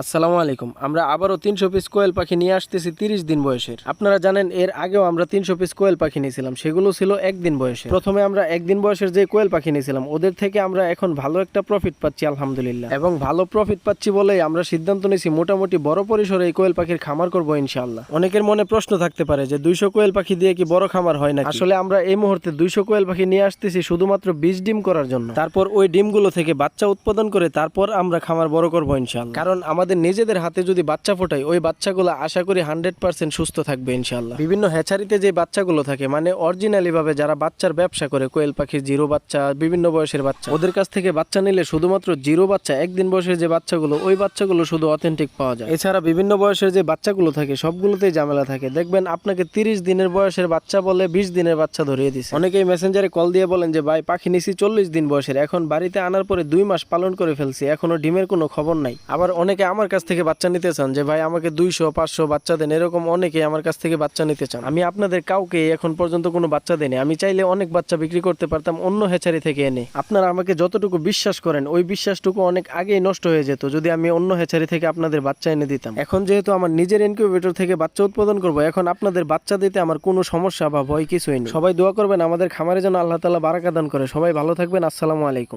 আসসালামু আলাইকুম। আমরা আবারও তিনশো পিস কোয়েল পাখি নিয়ে আসতেছি তিরিশ দিন বয়সের। আপনারা জানেন, এর আগেও আমরা তিনশো পিস কোয়েল পাখি নিয়েছিলাম। সেগুলো ছিল একদিন বয়সে প্রথমে আমরা একদিন বয়সের যে কোয়েল পাখি নিয়েছিলাম, ওদের থেকে আমরা এখন ভালো একটা প্রফিট পাচ্ছি, আলহামদুলিল্লাহ। এবং ভালো প্রফিট পাচ্ছি বলেই আমরা সিদ্ধান্ত নিয়েছি, মোটামুটি বড় পরিসরে এই কোয়েল পাখির খামার করব ইনশাল্লাহ অনেকের মনে প্রশ্ন থাকতে পারে যে, দুইশো কোয়েল পাখি দিয়ে কি বড় খামার হয় না আসলে আমরা এই মুহূর্তে দুইশো কোয়েল পাখি নিয়ে আসতেছি শুধুমাত্র বীজ ডিম করার জন্য। তারপর ওই ডিমগুলো থেকে বাচ্চা উৎপাদন করে তারপর আমরা খামার বড় করব ইনশাআল্লাহ। কারণ আমাদের নিজেদের হাতে যদি বাচ্চা ফোটাই, ওই বাচ্চাগুলো আশা করি হান্ড্রেড পার্সেন্ট সুস্থ থাকবে ইনশাআল্লাহ। বিভিন্ন হ্যাচারিতে যে বাচ্চাগুলো থাকে মানে অরিজিনালি ভাবে যারা বাচ্চার ব্যবসা করে, কোয়েল পাখি জিরো বাচ্চা, বিভিন্ন বয়সের বাচ্চা, ওদের কাছ থেকে বাচ্চা নিলে শুধুমাত্র জিরো বাচ্চা, একদিন বয়সের যে বাচ্চাগুলো, ওই বাচ্চাগুলো শুধু অথেন্টিক পাওয়া যায়। এছাড়া বিভিন্ন বয়সের যে বাচ্চাগুলো থাকে, সবগুলোতেই ঝামেলা থাকে। দেখবেন আপনাকে তিরিশ দিনের বয়সের বাচ্চা বলে বিশ দিনের বাচ্চা ধরিয়ে দিচ্ছে অনেকেই মেসেঞ্জারে কল দিয়ে বলেন যে, ভাই, পাখি নিছি চল্লিশ দিন বয়সের, এখন বাড়িতে আনার পরে দুই মাস পালন করে ফেলছি, এখনও ডিমের কোনো খবর নাই। আবার অনেকে আমার কাছ থেকে বাচ্চা নিতে চান, যে ভাই আমাকে দুইশো, পাঁচশো বাচ্চা দেন, এরকম অনেকে আমার কাছ থেকে বাচ্চা নিতে চান। আমি আপনাদের কাউকে এখন পর্যন্ত কোনো বাচ্চা দেনি আমি চাইলে অনেক বাচ্চা বিক্রি করতে পারতাম অন্য হেচারি থেকে এনে। আপনারা আমাকে যতটুকু বিশ্বাস করেন, ওই বিশ্বাসটুকু অনেক আগেই নষ্ট হয়ে যেত, যদি আমি অন্য হেচারি থেকে আপনাদের বাচ্চা এনে দিতাম। এখন যেহেতু আমার নিজের ইনকিউবেটর থেকে বাচ্চা উৎপাদন করব, এখন আপনাদের বাচ্চা দিতে আমার কোনো সমস্যা বা ভয় কিছুই নেই। সবাই দোয়া করবেন, আমাদের খামারে যেন আল্লাহ তালা বারাকা দান করে। সবাই ভালো থাকবেন, আসসালামু আলাইকুম।